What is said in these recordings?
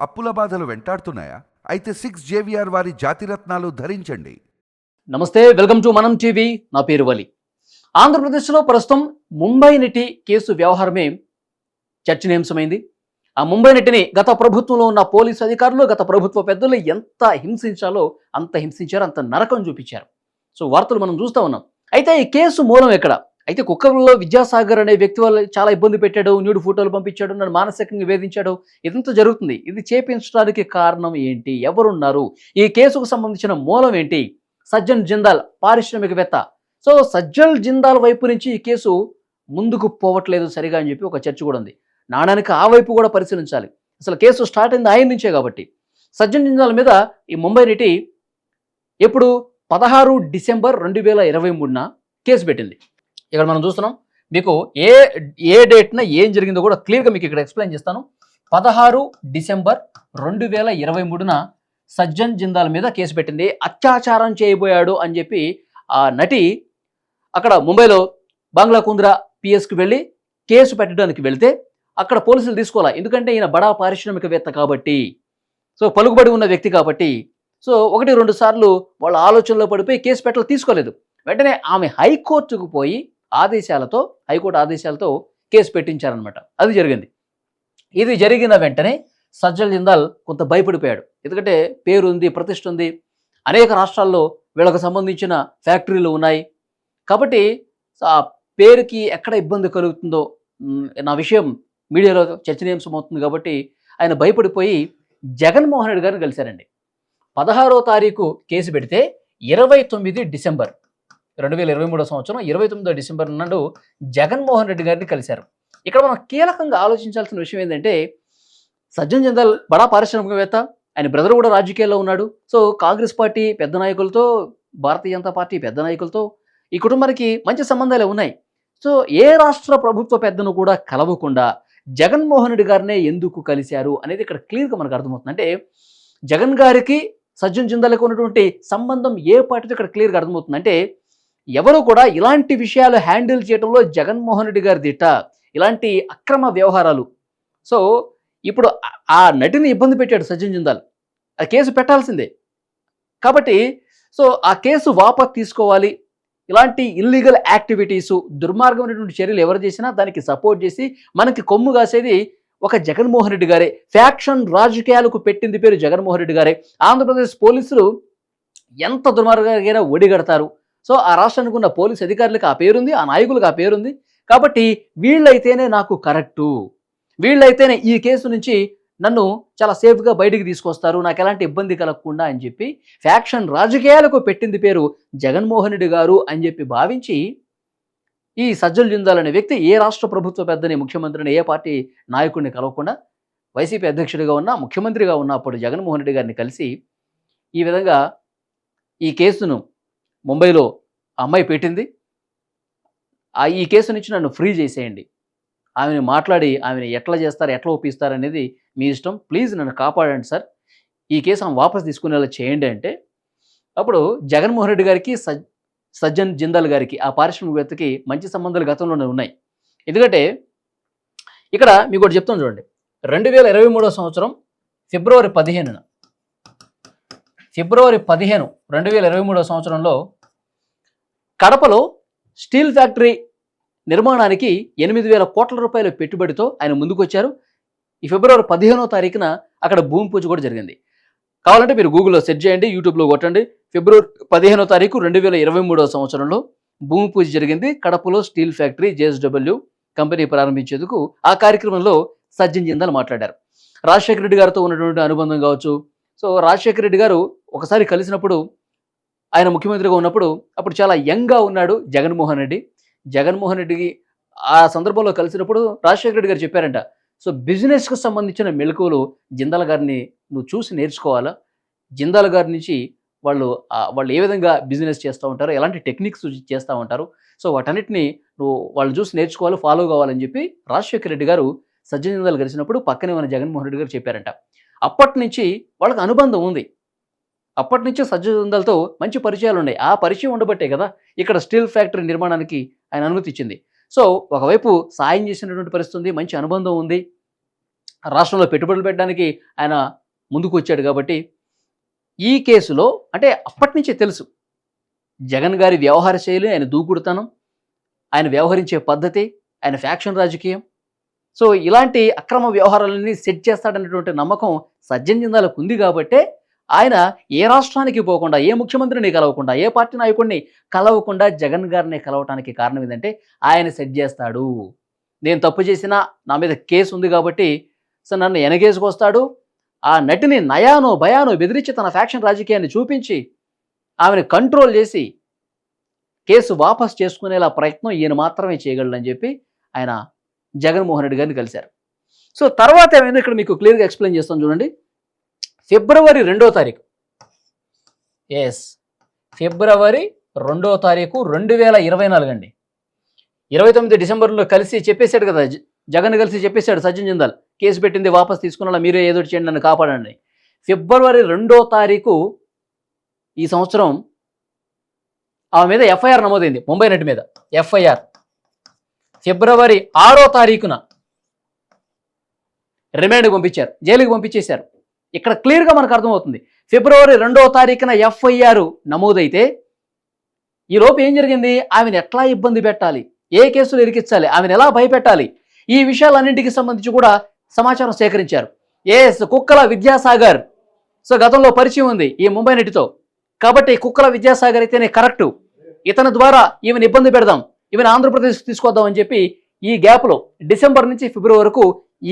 అప్పుల బాధలు వెంటాడుతున్నాయా? అయితే సిక్స్ జేవిఆర్ వారి జాతిరత్నాలు ధరించండి. నమస్తే వెల్కమ్ టు మనం టీవీ. నా పేరు వలి. ఆంధ్రప్రదేశ్లో ప్రస్తుతం ముంబై నటి కేసు వ్యవహారమే చర్చనీయాంశమైంది. ఆ ముంబై నటిని గత ప్రభుత్వంలో ఉన్న పోలీసు అధికారులు గత ప్రభుత్వ పెద్దలు ఎంత హింసించాలో అంత హింసించారు అంత నరకం చూపించారు. సో వార్తలు మనం చూస్తూ ఉన్నాం. అయితే ఈ కేసు మూలం ఎక్కడ? అయితే కుక్కర్లో విద్యాసాగర్ అనే వ్యక్తి వల్ల చాలా ఇబ్బంది పెట్టాడు న్యూడు ఫోటోలు పంపించాడు నన్ను మానసికంగా వేధించాడు. ఇదంతా జరుగుతుంది. ఇది చేపించడానికి కారణం ఏంటి? ఎవరున్నారు? ఈ కేసుకు సంబంధించిన మూలం ఏంటి? సజ్జన్ జిందాల్ పారిశ్రామికవేత్త. సో సజ్జల్ జిందాల్ వైపు నుంచి ఈ కేసు ముందుకు పోవట్లేదు సరిగా అని చెప్పి ఒక చర్చ కూడా ఉంది. నాణానికి ఆ వైపు కూడా పరిశీలించాలి. అసలు కేసు స్టార్ట్ అయింది ఆయన నుంచే కాబట్టి. సజ్జన్ జిందాల్ మీద ఈ ముంబై నిటి ఎప్పుడు? పదహారు డిసెంబర్ రెండు వేల ఇరవై మూడున కేసు పెట్టింది. ఇక్కడ మనం చూస్తున్నాం మీకు ఏ ఏ డేట్న ఏం జరిగిందో కూడా క్లియర్గా మీకు ఇక్కడ ఎక్స్ప్లెయిన్ చేస్తాను. పదహారు డిసెంబర్ రెండు వేల ఇరవై మూడున సజ్జన్ జిందాల్ మీద కేసు పెట్టింది. అత్యాచారం చేయబోయాడు అని చెప్పి ఆ నటి అక్కడ ముంబైలో బంగ్లా కుంద్రా పిఎస్కి వెళ్ళి కేసు పెట్టడానికి వెళితే అక్కడ పోలీసులు తీసుకోవాలి? ఎందుకంటే ఈయన బడా పారిశ్రామికవేత్త కాబట్టి. సో పలుకుబడి ఉన్న వ్యక్తి కాబట్టి. సో ఒకటి రెండు సార్లు వాళ్ళ ఆలోచనలో పడిపోయి కేసు పెట్టలు తీసుకోలేదు. వెంటనే ఆమె హైకోర్టుకు పోయి ఆదేశాలతో హైకోర్టు ఆదేశాలతో కేసు పెట్టించారనమాట అది జరిగింది. ఇది జరిగిన వెంటనే సజ్జల్ జిందాల్ కొంత భయపడిపోయాడు. ఎందుకంటే పేరు ఉంది ప్రతిష్ట ఉంది అనేక రాష్ట్రాల్లో వీళ్ళకు సంబంధించిన ఫ్యాక్టరీలు ఉన్నాయి. కాబట్టి ఆ పేరుకి ఎక్కడ ఇబ్బంది కలుగుతుందో నా విషయం మీడియాలో చర్చనీయాంశం అవుతుంది కాబట్టి ఆయన భయపడిపోయి జగన్మోహన్ రెడ్డి గారిని కలిశారండి. పదహారో తారీఖు కేసు పెడితే ఇరవై తొమ్మిది డిసెంబర్. రెండు వేల ఇరవై మూడో సంవత్సరం ఇరవై తొమ్మిదో డిసెంబర్ నాడు జగన్మోహన్ రెడ్డి గారిని కలిశారు. ఇక్కడ మనం కీలకంగా ఆలోచించాల్సిన విషయం ఏంటంటే సజ్జన్ జందాల్ బడా పారిశ్రామికవేత్త ఆయన బ్రదర్ కూడా రాజకీయాల్లో ఉన్నాడు. సో కాంగ్రెస్ పార్టీ పెద్ద నాయకులతో భారతీయ జనతా పార్టీ పెద్ద నాయకులతో ఈ కుటుంబానికి మంచి సంబంధాలే ఉన్నాయి. సో ఏ రాష్ట్ర ప్రభుత్వ పెద్దను కూడా కలవకుండా జగన్మోహన్ రెడ్డి గారినే ఎందుకు కలిశారు అనేది ఇక్కడ క్లియర్గా మనకు అర్థమవుతుంది. అంటే జగన్ గారికి సజ్జన్ జిందాలకు ఉన్నటువంటి సంబంధం ఏ పార్టీతో ఇక్కడ క్లియర్గా అర్థమవుతుంది? అంటే ఎవరు కూడా ఇలాంటి విషయాలు హ్యాండిల్ చేయడంలో జగన్మోహన్ రెడ్డి గారి దిట్ట ఇలాంటి అక్రమ వ్యవహారాలు. సో ఇప్పుడు ఆ- నటిని ఇబ్బంది పెట్టాడు సజ్జన్ జిందాల్. ఆ కేసు పెట్టాల్సిందే. కాబట్టి సో ఆ కేసు వాపస్ తీసుకోవాలి. ఇలాంటి ఇల్లీగల్ యాక్టివిటీస్ దుర్మార్గమైనటువంటి చర్యలు ఎవరు చేసినా దానికి సపోర్ట్ చేసి మనకి కొమ్ము కాసేది ఒక జగన్మోహన్ రెడ్డి గారే. ఫ్యాక్షన్ రాజకీయాలకు పెట్టింది పేరు జగన్మోహన్ రెడ్డి గారే. ఆంధ్రప్రదేశ్ పోలీసులు ఎంత దుర్మార్గంగా ఒడిగడతారు? సో ఆ రాష్ట్రానికి ఉన్న పోలీస్ అధికారులకు ఆ పేరుంది ఆ నాయకులకు ఆ పేరుంది. కాబట్టి వీళ్ళైతేనే నాకు కరెక్టు. వీళ్ళైతేనే ఈ కేసు నుంచి నన్ను చాలా సేఫ్గా బయటికి తీసుకొస్తారు నాకు ఎలాంటి ఇబ్బంది కలగకుండా అని చెప్పి ఫ్యాక్షన్ రాజకీయాలకు పెట్టింది పేరు జగన్మోహన్ రెడ్డి గారు అని చెప్పి భావించి ఈ సజ్జల్ జుందాల్ అనే వ్యక్తి ఏ రాష్ట్ర ప్రభుత్వ పెద్దని ముఖ్యమంత్రిని ఏ పార్టీ నాయకుడిని కలవకుండా వైసీపీ అధ్యక్షుడిగా ఉన్న ముఖ్యమంత్రిగా ఉన్న అప్పుడు జగన్మోహన్ రెడ్డి గారిని కలిసి ఈ విధంగా ఈ కేసును ముంబైలో ఆ అమ్మాయి పెట్టింది. ఆ ఈ కేసు నుంచి నన్ను ఫ్రీ చేసేయండి. ఆమెను మాట్లాడి ఆమెను ఎట్లా చేస్తారు ఎట్లా ఒప్పిస్తారు అనేది మీ ఇష్టం. ప్లీజ్ నన్ను కాపాడండి సార్. ఈ కేసు ఆమె వాపస్ తీసుకునేలా చేయండి అంటే అప్పుడు జగన్మోహన్ రెడ్డి గారికి సజ్ సజ్జన్ జిందాల్ గారికి ఆ పారిశ్రామికవేత్తకి మంచి సంబంధాలు గతంలోనే ఉన్నాయి. ఎందుకంటే ఇక్కడ మీకు ఒకటి చెప్తాను చూడండి. రెండు వేల ఇరవై మూడో సంవత్సరం ఫిబ్రవరి పదిహేనున ఫిబ్రవరి పదిహేను రెండు వేల ఇరవై మూడో సంవత్సరంలో కడపలో స్టీల్ ఫ్యాక్టరీ నిర్మాణానికి ఎనిమిది వేల కోట్ల రూపాయల పెట్టుబడితో ఆయన ముందుకొచ్చారు. ఈ ఫిబ్రవరి పదిహేనో తారీఖున అక్కడ భూమి పూజ కూడా జరిగింది. కావాలంటే మీరు గూగుల్లో సెర్చ్ చేయండి యూట్యూబ్లో కొట్టండి. ఫిబ్రవరి పదిహేనో తారీఖు రెండు వేల ఇరవై మూడవ సంవత్సరంలో భూమి పూజ జరిగింది. కడపలో స్టీల్ ఫ్యాక్టరీ జేఎస్డబ్ల్యూ కంపెనీ ప్రారంభించేందుకు ఆ కార్యక్రమంలో సజ్జన్ జిందాల్ మాట్లాడారు. రాజశేఖర రెడ్డి గారితో ఉన్నటువంటి అనుబంధం కావచ్చు. సో రాజశేఖర రెడ్డి గారు ఒకసారి కలిసినప్పుడు ఆయన ముఖ్యమంత్రిగా ఉన్నప్పుడు అప్పుడు చాలా యంగ్గా ఉన్నాడు జగన్మోహన్ రెడ్డి. జగన్మోహన్ రెడ్డికి ఆ సందర్భంలో కలిసినప్పుడు రాజశేఖర రెడ్డి గారు చెప్పారంట సో బిజినెస్కు సంబంధించిన మెలకువలు జిందాల్ గారిని నువ్వు చూసి నేర్చుకోవాలా? జిందాల్ గారి నుంచి వాళ్ళు వాళ్ళు ఏ విధంగా బిజినెస్ చేస్తూ ఉంటారు? ఎలాంటి టెక్నిక్స్ చేస్తూ ఉంటారు? సో వాటన్నిటిని నువ్వు వాళ్ళు చూసి నేర్చుకోవాలి ఫాలో కావాలని చెప్పి రాజశేఖర రెడ్డి గారు సజ్జన జిందాల్ కలిసినప్పుడు పక్కనే ఉన్న జగన్మోహన్ రెడ్డి గారు చెప్పారంట. అప్పటి నుంచి వాళ్ళకి అనుబంధం ఉంది. అప్పటి నుంచే సజ్జన మంచి పరిచయాలు ఉన్నాయి ఆ పరిచయం ఉండబట్టే కదా ఇక్కడ స్టీల్ ఫ్యాక్టరీ నిర్మాణానికి ఆయన అనుమతి ఇచ్చింది. సో ఒకవైపు సాయం చేసినటువంటి పరిస్థితి మంచి అనుబంధం ఉంది. రాష్ట్రంలో పెట్టుబడులు పెట్టడానికి ఆయన ముందుకు వచ్చాడు కాబట్టి ఈ కేసులో అంటే అప్పటి నుంచే తెలుసు. జగన్ గారి వ్యవహార శైలి ఆయన దూకుడుతనం ఆయన వ్యవహరించే పద్ధతి ఆయన ఫ్యాక్షన్ రాజకీయం. సో ఇలాంటి అక్రమ వ్యవహారాలన్నీ సెట్ చేస్తాడనేటువంటి నమ్మకం సజ్జన్ జిందాలకు ఉంది కాబట్టే ఆయన ఏ రాష్ట్రానికి పోకుండా ఏ ముఖ్యమంత్రిని కలవకుండా ఏ పార్టీ నాయకుడిని కలవకుండా జగన్ గారిని కలవటానికి కారణం ఏంటంటే ఆయన సెట్ చేస్తాడు. నేను తప్పు చేసినా నా మీద కేసు ఉంది కాబట్టి సో నన్ను ఎనగేసుకొస్తాడు ఆ నటిని నయానో భయానో బెదిరించి తన ఫ్యాక్షన్ రాజకీయాన్ని చూపించి ఆమెను కంట్రోల్ చేసి కేసు వాపస్ చేసుకునేలా ప్రయత్నం ఈయన మాత్రమే చేయగలడని చెప్పి ఆయన జగన్మోహన్ రెడ్డి గారిని కలిశారు. సో తర్వాత ఏమైంది ఇక్కడ మీకు క్లియర్గా ఎక్స్ప్లెయిన్ చేస్తాను చూడండి. ఫిబ్రవరి రెండో తారీఖు. ఎస్ ఫిబ్రవరి రెండో తారీఖు రెండు వేల ఇరవై నాలుగు అండి. ఇరవై తొమ్మిది డిసెంబర్లో కలిసి చెప్పేశాడు కదా జ- జగన్ కలిసి చెప్పేశాడు సజ్జన్ జిందాల్. కేసు పెట్టింది వాపస్ తీసుకున్నా మీరే ఏదో చేయండి నన్ను కాపాడండి. ఫిబ్రవరి రెండో తారీఖు ఈ సంవత్సరం ఆమె మీద ఎఫ్ఐఆర్ నమోదైంది ముంబై నటి మీద. ఎఫ్ఐఆర్. ఫిబ్రవరి ఆరో తారీఖున రిమాండ్ పంపించారు జైలుకి పంపించేశారు. ఇక్కడ క్లియర్గా మనకు అర్థమవుతుంది. ఫిబ్రవరి రెండవ తారీఖున ఎఫ్ఐఆర్ నమోదైతే ఈలోపు ఏం జరిగింది? ఆమెను ఎట్లా ఇబ్బంది పెట్టాలి? ఏ కేసులు ఇరికించాలి? ఆమెను ఎలా భయపెట్టాలి? ఈ విషయాలన్నింటికి సంబంధించి కూడా సమాచారం సేకరించారు. ఎస్ కుక్కల విద్యాసాగర్. సో గతంలో పరిచయం ఉంది ఈ ముంబై నటితో కాబట్టి కుక్కల విద్యాసాగర్ అయితేనే కరెక్ట్. ఇతని ద్వారా ఈమెను ఇబ్బంది పెడదాం. ఈమెను ఆంధ్రప్రదేశ్ తీసుకొద్దాం అని చెప్పి ఈ గ్యాప్లో డిసెంబర్ నుంచి ఫిబ్రవరి వరకు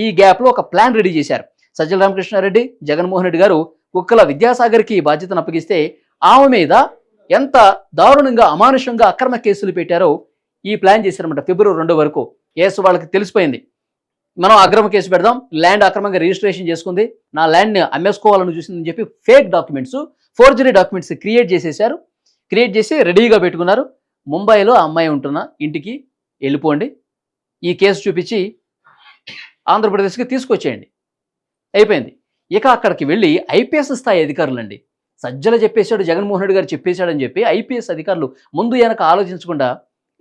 ఈ గ్యాప్లో ఒక ప్లాన్ రెడీ చేశారు. సజ్జల రామకృష్ణారెడ్డి జగన్మోహన్ రెడ్డి గారు కుక్కల విద్యాసాగర్కి బాధ్యతను అప్పగిస్తే ఆమె మీద ఎంత దారుణంగా అమానుషంగా అక్రమ కేసులు పెట్టారో ఈ ప్లాన్ చేశారన్నమాట ఫిబ్రవరి రెండు వరకు. ఏసు వాళ్ళకి తెలిసిపోయింది. మనం అక్రమ కేసు పెడదాం ల్యాండ్ అక్రమంగా రిజిస్ట్రేషన్ చేసుకుంది నా ల్యాండ్ని అమ్మేసుకోవాలని చూసిందని చెప్పి fake documents forgery documents create చేసేసారు క్రియేట్ చేసి రెడీగా పెట్టుకున్నారు. ముంబైలో ఆ అమ్మాయి ఉంటున్న ఇంటికి వెళ్ళిపోండి. ఈ కేసు చూపించి ఆంధ్రప్రదేశ్కి తీసుకొచ్చేయండి. అయిపోయింది. ఇక అక్కడికి వెళ్ళి ఐపీఎస్ స్థాయి అధికారులండి. సజ్జల చెప్పేశాడు జగన్మోహన్ రెడ్డి గారు చెప్పేశాడని చెప్పి ఐపీఎస్ అధికారులు ముందు వెనక ఆలోచించకుండా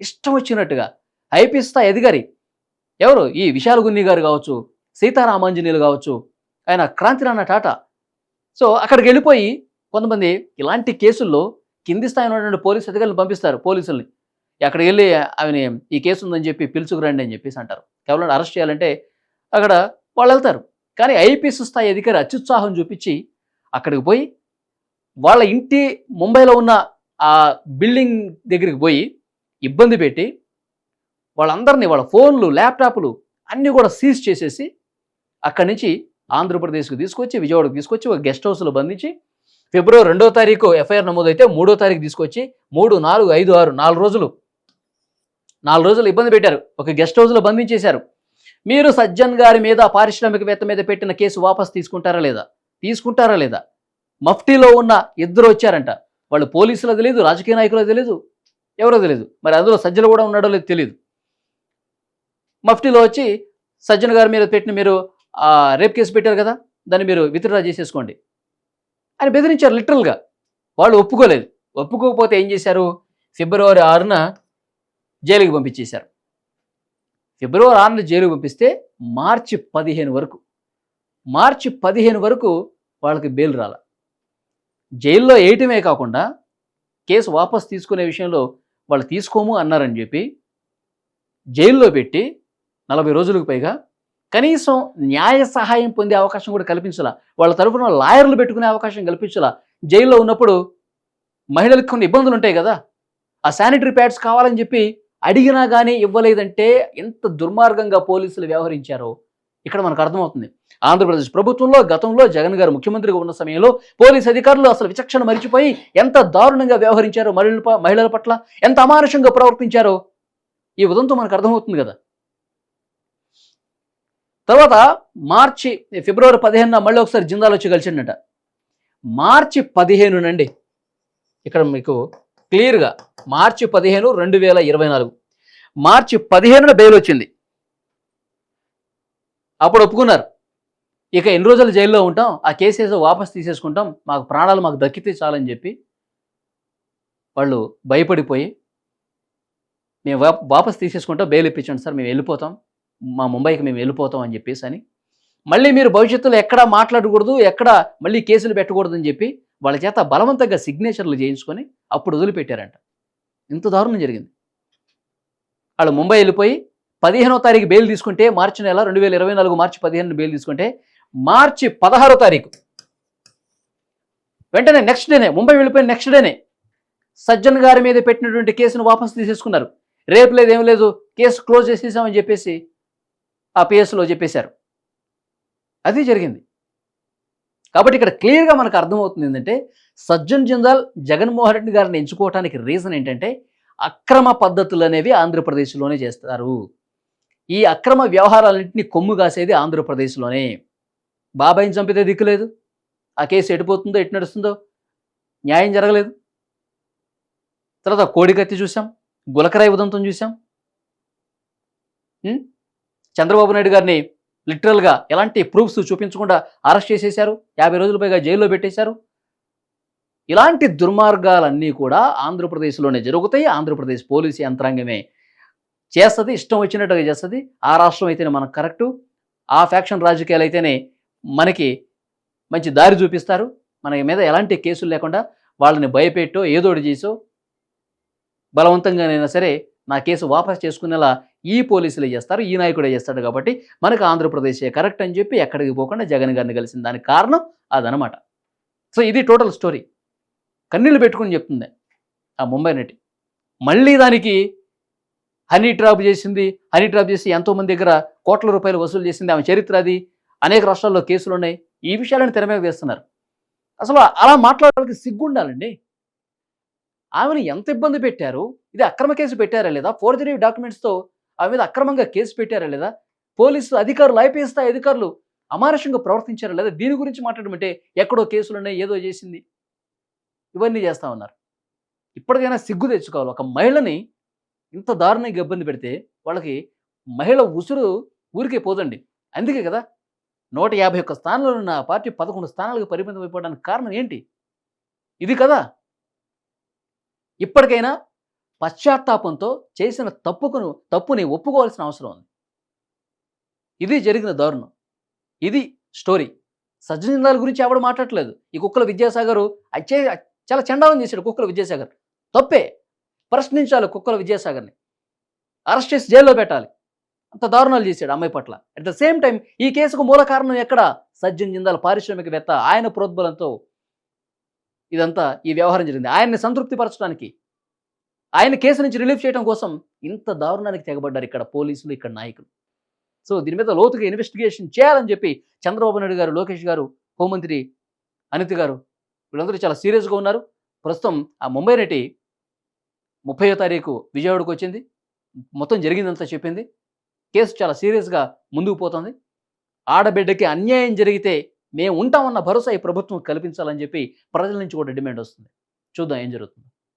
ఇష్టం వచ్చినట్టుగా ఐపీఎస్ స్థాయి అధికారి ఎవరు? ఈ విశాల గున్ని గారు కావచ్చు సీతారామాంజనీయులు కావచ్చు ఆయన క్రాంతిరాణ టాటా. సో అక్కడికి వెళ్ళిపోయి కొంతమంది ఇలాంటి కేసుల్లో కింది స్థాయిలో ఉన్నటువంటి పోలీస్ అధికారులు పంపిస్తారు పోలీసుల్ని. అక్కడికి వెళ్ళి ఆమెని ఈ కేసు ఉందని చెప్పి పిలుచుకురండి అని చెప్పేసి అంటారు. కేవలం అరెస్ట్ చేయాలంటే అక్కడ వాళ్ళు వెళ్తారు. కానీ ఐపీఎస్ స్థాయి అధికారి అత్యుత్సాహం చూపించి అక్కడికి పోయి వాళ్ళ ఇంటి ముంబైలో ఉన్న ఆ బిల్డింగ్ దగ్గరికి పోయి ఇబ్బంది పెట్టి వాళ్ళందరినీ వాళ్ళ ఫోన్లు ల్యాప్టాప్లు అన్నీ కూడా సీజ్ చేసేసి అక్కడి నుంచి ఆంధ్రప్రదేశ్కు తీసుకొచ్చి విజయవాడకు తీసుకొచ్చి ఒక గెస్ట్ హౌస్లో బంధించి ఫిబ్రవరి రెండో తారీఖు ఎఫ్ఐఆర్ నమోదైతే మూడో తారీఖు తీసుకొచ్చి మూడు నాలుగు ఐదు ఆరు నాలుగు రోజులు నాలుగు రోజులు ఇబ్బంది పెట్టారు. ఒక గెస్ట్ హౌస్లో బంధించేశారు. మీరు సజ్జన్ గారి మీద పారిశ్రామికవేత్త మీద పెట్టిన కేసు వాపస్ తీసుకుంటారా లేదా? తీసుకుంటారా లేదా? మఫ్టీలో ఉన్న ఇద్దరు వచ్చారంట. వాళ్ళు పోలీసులో తెలియదు రాజకీయ నాయకులో తెలియదు ఎవరో తెలియదు మరి అందులో సజ్జలు కూడా ఉన్నాడో లేదో తెలియదు మఫ్టీలో వచ్చి సజ్జన్ గారి మీద పెట్టిన మీరు రేప్ కేసు పెట్టారు కదా దాన్ని మీరు విత్డ్రా చేసేసుకోండి. అని బెదిరించారు లిటరల్గా. వాళ్ళు ఒప్పుకోలేదు. ఒప్పుకోకపోతే ఏం చేశారు? ఫిబ్రవరి ఆరున జైలుకి పంపించేశారు. ఫిబ్రవరి ఆరున జైలు పంపిస్తే మార్చి పదిహేను వరకు. మార్చి పదిహేను వరకు వాళ్ళకి బెయిల్ రాల. జైల్లో వేయటమే కాకుండా కేసు వాపస్ తీసుకునే విషయంలో వాళ్ళు తీసుకోము అన్నారని చెప్పి జైల్లో పెట్టి నలభై రోజులకు పైగా కనీసం న్యాయ సహాయం పొందే అవకాశం కూడా కల్పించాల. వాళ్ళ తరఫున లాయర్లు పెట్టుకునే అవకాశం కల్పించాల. జైల్లో ఉన్నప్పుడు మహిళలకు కొన్ని ఇబ్బందులు ఉంటాయి కదా. ఆ శానిటరీ ప్యాడ్స్ కావాలని చెప్పి అడిగినా కానీ ఇవ్వలేదంటే ఎంత దుర్మార్గంగా పోలీసులు వ్యవహరించారో ఇక్కడ మనకు అర్థమవుతుంది. ఆంధ్రప్రదేశ్ ప్రభుత్వంలో గతంలో జగన్ గారు ముఖ్యమంత్రిగా ఉన్న సమయంలో పోలీస్ అధికారులు అసలు విచక్షణ మరిచిపోయి ఎంత దారుణంగా వ్యవహరించారో మహిళల మహిళల పట్ల ఎంత అమానుషంగా ప్రవర్తించారో ఈ ఉదంతో మనకు అర్థమవుతుంది కదా. తర్వాత మార్చి ఫిబ్రవరి పదిహేనున మళ్ళీ ఒకసారి జిందాలో వచ్చి కలిసిండట మార్చి పదిహేను నండి ఇక్కడ మీకు క్లియర్గా మార్చి పదిహేను రెండు వేల ఇరవై నాలుగు. మార్చి పదిహేనున బెయిల్ వచ్చింది. అప్పుడు ఒప్పుకున్నారు. ఇక ఎన్ని రోజులు జైల్లో ఉంటాం ఆ కేసెస్ వాపస్ తీసేసుకుంటాం మాకు ప్రాణాలు మాకు దక్కితే చాలని చెప్పి వాళ్ళు భయపడిపోయి మేము వా- వాపస్ తీసేసుకుంటాం బెయిల్ ఇప్పించండి సార్ మేము వెళ్ళిపోతాం మా ముంబైకి మేము వెళ్ళిపోతాం అని చెప్పేసి అని. మళ్ళీ మీరు భవిష్యత్తులో ఎక్కడ మాట్లాడకూడదు ఎక్కడ మళ్ళీ కేసులు పెట్టకూడదు అని చెప్పి వాళ్ళ చేత బలవంతంగా సిగ్నేచర్లు చేయించుకొని అప్పుడు వదిలిపెట్టారంట. ఇంత దారుణం జరిగింది. వాళ్ళు ముంబై వెళ్ళిపోయి పదిహేనో తారీఖు బెయిల్ తీసుకుంటే మార్చి నెల రెండు వేల ఇరవై నాలుగు మార్చి పదిహేను బెయిల్ తీసుకుంటే మార్చి పదహారో తారీఖు. వెంటనే నెక్స్ట్ డేనే ముంబై వెళ్ళిపోయిన నెక్స్ట్ డేనే సజ్జన్ గారి మీద పెట్టినటువంటి కేసును వాపసు తీసేసుకున్నారు. రేపు లేదు ఏం లేదు కేసు క్లోజ్ చేసేసామని చెప్పేసి ఆ పిఎస్లో చెప్పేశారు. అది జరిగింది. కాబట్టి ఇక్కడ క్లియర్గా మనకు అర్థమవుతుంది ఏంటంటే సజ్జన్ జిందాల్ జగన్మోహన్ రెడ్డి గారిని ఎంచుకోవడానికి రీజన్ ఏంటంటే అక్రమ పద్ధతులు అనేవి ఆంధ్రప్రదేశ్లోనే చేస్తారు. ఈ అక్రమ వ్యవహారాలన్నింటినీ కొమ్ము కాసేది ఆంధ్రప్రదేశ్లోనే. బాబాయిని చంపితే దిక్కులేదు ఆ కేసు ఎటుపోతుందో ఎటు నడుస్తుందో న్యాయం జరగలేదు. తర్వాత కోడికత్తి చూసాం గులకరాయి ఉదంతం చూసాం చంద్రబాబు నాయుడు గారిని లిటరల్గా ఎలాంటి ప్రూఫ్స్ చూపించకుండా అరెస్ట్ చేసేశారు? యాభై రోజుల పైగా జైల్లో పెట్టేశారు? ఇలాంటి దుర్మార్గాలన్నీ కూడా ఆంధ్రప్రదేశ్లోనే జరుగుతాయి. ఆంధ్రప్రదేశ్ పోలీసు యంత్రాంగమే చేస్తుంది. ఇష్టం వచ్చినట్టుగా చేస్తుంది. ఆ రాష్ట్రం అయితేనే మనకు కరెక్టు. ఆ ఫ్యాక్షన్ రాజకీయాలు అయితేనే మనకి మంచి దారి చూపిస్తారు. మన మీద ఎలాంటి కేసులు లేకుండా వాళ్ళని భయపెట్టో ఏదోటి చేసో బలవంతంగానైనా సరే నా కేసు వాపస్ చేసుకునేలా ఈ పోలీసులే చేస్తారు ఈ నాయకుడే చేస్తాడు కాబట్టి మనకు ఆంధ్రప్రదేశే కరెక్ట్ అని చెప్పి ఎక్కడికి పోకుండా జగన్ గారిని కలిసిన దానికి కారణం అదనమాట సో ఇది టోటల్ స్టోరీ. కన్నీళ్ళు పెట్టుకుని చెప్తుంది ఆ ముంబై నటి. మళ్ళీ దానికి హనీ ట్రాప్ చేసింది హనీ ట్రాప్ చేసి ఎంతోమంది దగ్గర కోట్ల రూపాయలు వసూలు చేసింది ఆమె చరిత్ర అది. అనేక రాష్ట్రాల్లో కేసులు ఉన్నాయి. ఈ విషయాలను తెరమే వేస్తున్నారు. అసలు అలా మాట్లాడడానికి సిగ్గుండాలండి? ఆమెను ఎంత ఇబ్బంది పెట్టారు? ఇది అక్రమ కేసు పెట్టారా లేదా? ఫోర్జరీ డాక్యుమెంట్స్తో ఆమె మీద అక్రమంగా కేసు పెట్టారా లేదా? పోలీసు అధికారులు ఐపీఎస్ స్థాయి అధికారులు అమానుషంగా ప్రవర్తించారా లేదా? దీని గురించి మాట్లాడమంటే ఎక్కడో కేసులు ఉన్నాయి ఏదో చేసింది. ఇవన్నీ చేస్తా ఉన్నారు. ఇప్పటికైనా సిగ్గు తెచ్చుకోవాలి. ఒక మహిళని ఇంత దారుణంగా ఇబ్బంది పెడితే వాళ్ళకి మహిళ ఉసురు ఊరికే పోదండి. అందుకే కదా నూట యాభై ఒక్క స్థానాలు ఉన్న పార్టీ పదకొండు స్థానాలకు పరిమితం అయిపోవడానికి కారణం ఏంటి? ఇది కదా ఇప్పటికైనా పశ్చాత్తాపంతో చేసిన తప్పుకును తప్పుని ఒప్పుకోవాల్సిన అవసరం ఉంది. ఇది జరిగిన దారుణం. ఇది స్టోరీ. సజ్జనిందాల గురించి ఎవడు మాట్లాడలేదు ఈ కుక్కల విద్యాసాగర్ అచ్చే చాలా చండాలం చేశాడు కుక్కల విద్యాసాగర్. తప్పే. ప్రశ్నించాలి కుక్కల విద్యాసాగర్ని. అరెస్ట్ చేసి జైల్లో పెట్టాలి. అంత దారుణాలు చేశాడు అమ్మాయి పట్ల. అట్ ద సేమ్ టైం ఈ కేసుకు మూల కారణం ఎక్కడ? సజ్జన్ జిందాల్ పారిశ్రామికవేత్త ఆయన ప్రోద్బలంతో ఇదంతా ఈ వ్యవహారం జరిగింది. ఆయన్ని సంతృప్తిపరచడానికి ఆయన కేసు నుంచి రిలీఫ్ చేయడం కోసం ఇంత దారుణానికి తెగబడ్డారు ఇక్కడ పోలీసులు ఇక్కడ నాయకులు. సో దీని మీద లోతుగా ఇన్వెస్టిగేషన్ చేయాలని చెప్పి చంద్రబాబు నాయుడు గారు లోకేష్ గారు హోంమంత్రి అనిత్ గారు వీళ్ళందరూ చాలా సీరియస్గా ఉన్నారు. ప్రస్తుతం ఆ ముంబై నటి ముప్పయో తారీఖు విజయవాడకు వచ్చింది. మొత్తం జరిగిందంతా చెప్పింది. కేసు చాలా సీరియస్గా ముందుకు పోతుంది. ఆడబిడ్డకి అన్యాయం జరిగితే మేము ఉంటామన్న భరోసా ఈ ప్రభుత్వం కల్పించాలని చెప్పి ప్రజల నుంచి కూడా డిమాండ్ వస్తుంది. చూద్దాం ఏం జరుగుతుంది.